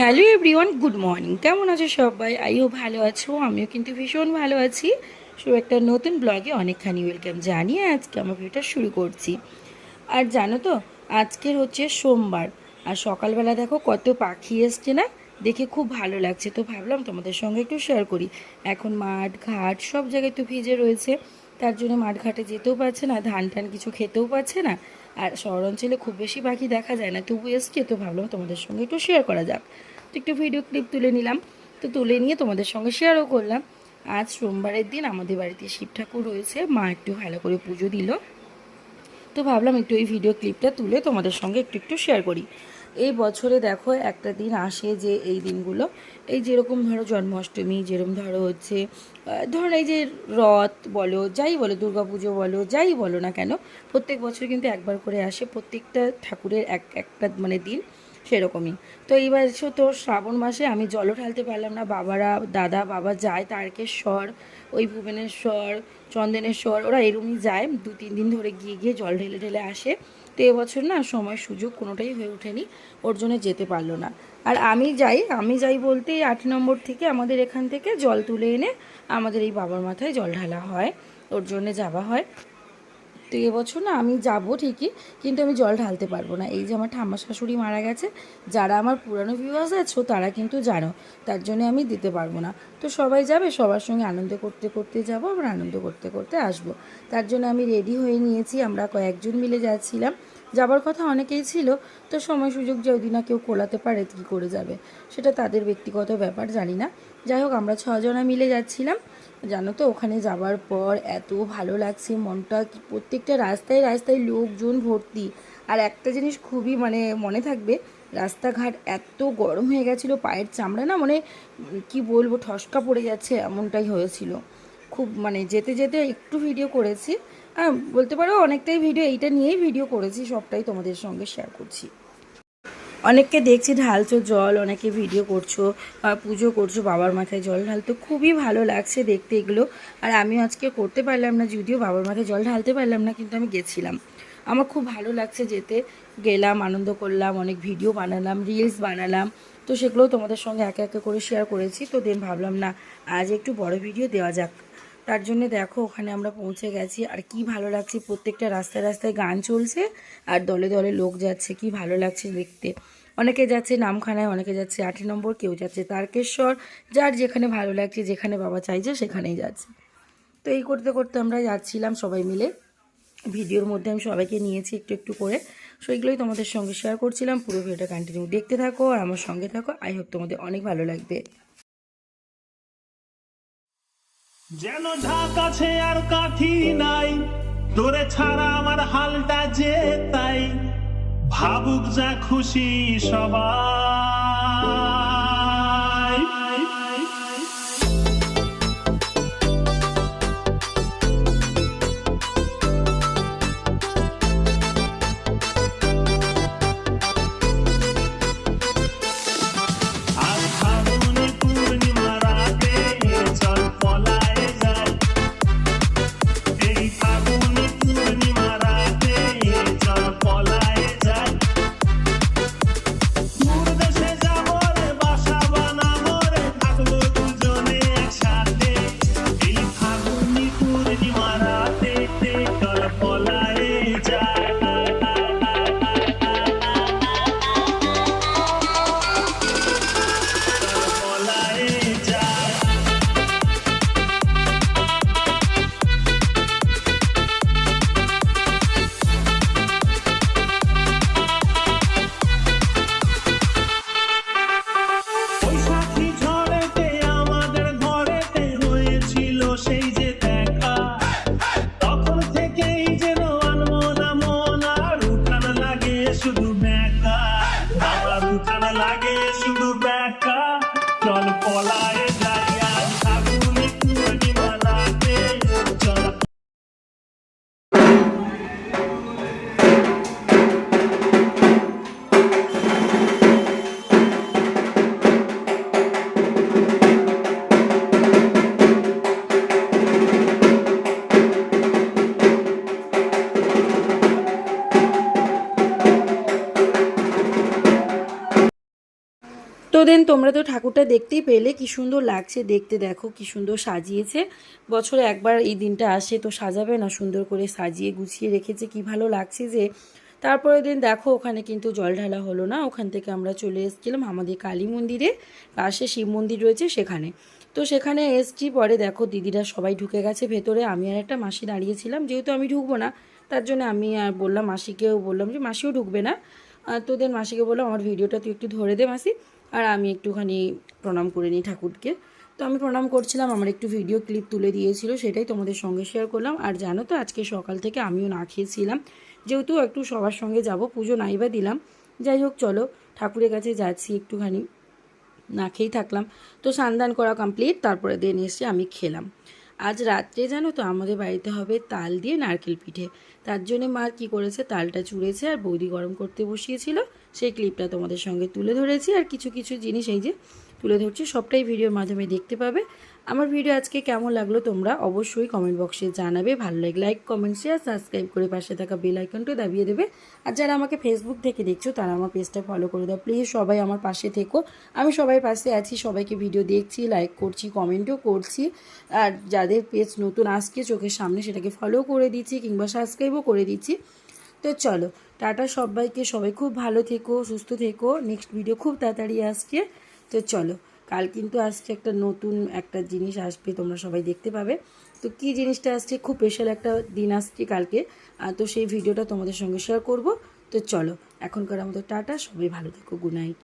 Hello everyone, good morning. কেমন আছো সবাই? আইও ভালো আছো, আমিও কিন্তু ভীষণ ভালো আছি। সো একটা নতুন ব্লগে অনেকখানি ওয়েলকাম জানিয়ে আজকে আমার ভিডিওটা শুরু করছি। আর জানো তো, আজকের হচ্ছে সোমবার। আর সকালবেলা দেখো কত পাখি এসছে না? দেখে খুব ভালো লাগছে। তো ভাবলাম তোমাদের সঙ্গে একটু শেয়ার করি। এখন মাঠ, ঘাট, সব জায়গায় তো ভিজে রয়েছে। তার জন্য মাঠ ঘাটে যেতেও পারছে না ধান টান কিছু খেতেও পারছে না। আর শহর অঞ্চলে খুব বেশি পাখি দেখা যায় না। তবু এসছে, তো ভাবলাম তোমাদের সঙ্গে একটু শেয়ার করা যাক। তো একটু ভিডিও ক্লিপ তুলে নিলাম। তো তুলে নিয়ে তোমাদের সঙ্গে শেয়ারও করলাম। আজ সোমবারের দিন আমাদের বাড়িতে শিব ঠাকুর রয়েছে। মা একটু ভালো করে পুজো দিল। তো ভাবলাম একটু এই ভিডিও ক্লিপটা তুলে তোমাদের সঙ্গে একটু একটু শেয়ার করি। এই বছরে দেখো একটা দিন আসে যে এই দিনগুলো। এই যেরকম ধরো জন্মাষ্টমী, যেরকম ধরো হচ্ছে ধরো এই যে রথ বলো, যাই বলো, দুর্গাপুজো বলো, যাই বলো না কেন, প্রত্যেক বছর কিন্তু একবার করে আসে, প্রত্যেকটা ঠাকুরের এক, একটা মানে দিন সেরকমই। তো এইবার এসো তো শ্রাবণ মাসে আমি জলও ঢালতে পারলাম না, বাবারা, দাদা, বাবা যায়, তারকেশ্বর, ওই ভুবনেশ্বর, চন্দনেশ্বর, ওরা এরমই যায় দু তিন দিন ধরে গিয়ে গিয়ে জল ঢেলে ঢেলে আসে। তো এবছর না সময় সুযোগ কোনোটাই হয়ে ওঠেনি, ওর জন্য যেতে পারল না। আর আমি যাই আমি যাই বলতে আট নম্বর থেকে আমাদের এখান থেকে জল তুলে এনে আমাদের এই বাবার মাথায় জল ঢালা হয়, ওর জন্যে যাওয়া হয়। তো এবছর না আমি যাব ঠিকই, কিন্তু আমি জল ঢালতে পারব না। এই যে আমার ঠাম্মা শাশুড়ি মারা গেছে, যারা আমার পুরানো ভিউয়ার্স আছো তারা কিন্তু জানো, তার জন্য আমি দিতে পারব না। তো সবাই যাবে, সবার সঙ্গে আনন্দ করতে করতে যাব আমরা আনন্দ করতে করতে আসব। তার জন্য আমি রেডি হয়ে নিয়েছি, আমরা কয়েকজন মিলে যাচ্ছিলাম। যাবার কথা অনেকেই ছিল, তো সময় সুযোগ যদি না কেউ কোলাতে পারে কী করে যাবে, সেটা তাদের ব্যক্তিগত ব্যাপার জানি না। যাই হোক, আমরা ছজনা মিলে যাচ্ছিলাম। জানো তো, ওখানে যাবার পর এত ভালো লাগছে মনটা প্রত্যেকটা রাস্তায় রাস্তায় লোকজন ভর্তি। আর একটা জিনিস খুবই মানে মনে থাকবে, রাস্তাঘাট এত গরম হয়ে গেছিল, পায়ের চামড়া না মানে কি বলব, ঠসকা পড়ে যাচ্ছে এমনটাই হয়েছিল। খুব মানে যেতে যেতে একটু ভিডিও করেছি। আর বলতে পারো অনেকটাই ভিডিও এইটা নিয়েই ভিডিও করেছি, সবটাই তোমাদের সঙ্গে শেয়ার করছি। অনেককে দেখছি ঢালছো জল, অনেকে ভিডিও করছ বা পুজো করছ, বাবার মাথায় জল ঢালতো। খুবই ভালো লাগছে দেখতে এগুলো। আর আমিও আজকে করতে পারলাম না, যদিও বাবার মাথায় জল ঢালতে পারলাম না, কিন্তু আমি গেছিলাম। আমার খুব ভালো লাগছে যেতে। গেলাম, আনন্দ করলাম, অনেক ভিডিও বানালাম রিলস বানালাম। তো সেগুলোও তোমাদের সঙ্গে একে একে করে শেয়ার করেছি। তো দেন ভাবলাম, না, আজ একটু বড় ভিডিও দেওয়া যাক। তার জন্য দেখো, ওখানে আমরা পৌঁছে গেছি। আর কি ভালো লাগছে, প্রত্যেকটা রাস্তায় রাস্তায় গান চলছে। আর দলে দলে লোক যাচ্ছে, কি ভালো লাগছে দেখতে। অনেকে যাচ্ছে নামখানায়, অনেকে যাচ্ছে আট নম্বর, কেউ যাচ্ছে তারকেশ্বর, যার যেখানে ভালো লাগছে, যেখানে বাবা চাইছে সেখানেই যাচ্ছে। তো এই করতে করতে আমরা যাচ্ছিলাম সবাই মিলে। ভিডিওর মধ্যে আমি সবাইকে নিয়েছি একটু একটু করে। সো এগুলোই তোমাদের সঙ্গে শেয়ার করছিলাম। পুরো ভিডিওটা কন্টিনিউ দেখতে থাকো আর আমার সঙ্গে থাকো। আই হোপ তোমাদের অনেক ভালো লাগবে। যেন ঢাক আর কাঠি নাই তোরে ছাড়া আমার ভাবুক যা খুশি সবাই তো দেন তোমরা তো ঠাকুরটা দেখতেই পেলে, কি সুন্দর লাগছে দেখতে, দেখো কি সুন্দর সাজিয়েছে। বছরে একবার এই দিনটা আসে, তো সাজাবে না সুন্দর করে সাজিয়ে গুছিয়ে রেখেছে, কি ভালো লাগছে যে। তারপরে দিন দেখো, ওখানে কিন্তু জল ঢালা হলো না, ওখান থেকে আমরা চলে এসেছিলাম আমাদের কালী মন্দিরে, পাশে শিব মন্দির রয়েছে সেখানে। তো সেখানে এসছি, পরে দেখো দিদিরা সবাই ঢুকে গেছে ভেতরে, আমি আর একটা মাসি দাঁড়িয়েছিলাম, যেহেতু আমি ঢুকবো না, তার জন্য আমি আর বললাম, মাসিকেও বললাম যে, মাসিও ঢুকবে না। তো দেন মাসিকে বললাম, আমার ভিডিওটা তুই একটু ধরে দে মাসি। আর আমি একটুখানি প্রণাম করে নিই ঠাকুরকে। তো আমি প্রণাম করছিলাম, আমার একটু ভিডিও ক্লিপ তুলে দিয়েছিল, সেটাই তোমাদের সঙ্গে শেয়ার করলাম। আর জানো তো, আজকে সকাল থেকে আমিও না খেয়েছিলাম। যেহেতু একটু সবার সঙ্গে যাব, পুজো নাইবা দিলাম। যাই হোক, চলো, ঠাকুরের কাছে যাচ্ছি একটুখানি, না খেয়েই থাকলাম। তো সান্দান করা কমপ্লিট তারপরে দেন এসে আমি খেলাম। আজ রাত্রে জানো তো, আমাদের বাড়িতে হবে তাল দিয়ে নারকেল পিঠে। তার জন্যে মা কি করেছে? তালটা চুড়েছে আর বৌদি গরম করতে বসিয়েছিল। সেই ক্লিপটা তোমাদের সঙ্গে তুলে ধরেছি। আর কিছু কিছু জিনিস এই যে তুলে ধরছি, সবটাই ভিডিওর মাধ্যমে দেখতে পাবে। আমার ভিডিও আজকে কেমন লাগল তোমরা অবশ্যই কমেন্ট বক্সে জানাবে। ভালো লাগে লাইক কমেন্ট শেয়ার সাবস্ক্রাইব করে পাশে থাকা বেল আইকনটা দাবিয়ে দেবে। আর যারা আমাকে ফেসবুক থেকে দেখছ, তারা আমার পেজটা ফলো করে দাও। প্লিজ সবাই আমার পাশে থেকো। আমি সবাই পাশে আছি, সবাইকে ভিডিও দেখছি লাইক করছি কমেন্টও করছি। আর যাদের পেজ নতুন আসছে চোখের সামনে সেটাকে ফলো করে দিচ্ছি কিংবা সাবস্ক্রাইবও করে দিচ্ছি। তো চলো, টাটা সবাইকে। সবাই খুব ভালো থেকো, সুস্থ থেকো। নেক্সট ভিডিও খুব তাড়াতাড়ি আসছে। তো চলো। কাল কিন্তু আসছে একটা নতুন একটা জিনিস আসবে, তোমরা সবাই দেখতে পাবে। তো কি জিনিসটা আসছে? খুব স্পেশাল একটা দিন আসছে কালকে। তো সেই ভিডিওটা তোমাদের সঙ্গে শেয়ার করব। তো চলো, এখনকার আমাদের টাটা, সবাই ভালো থেকো গুড নাইট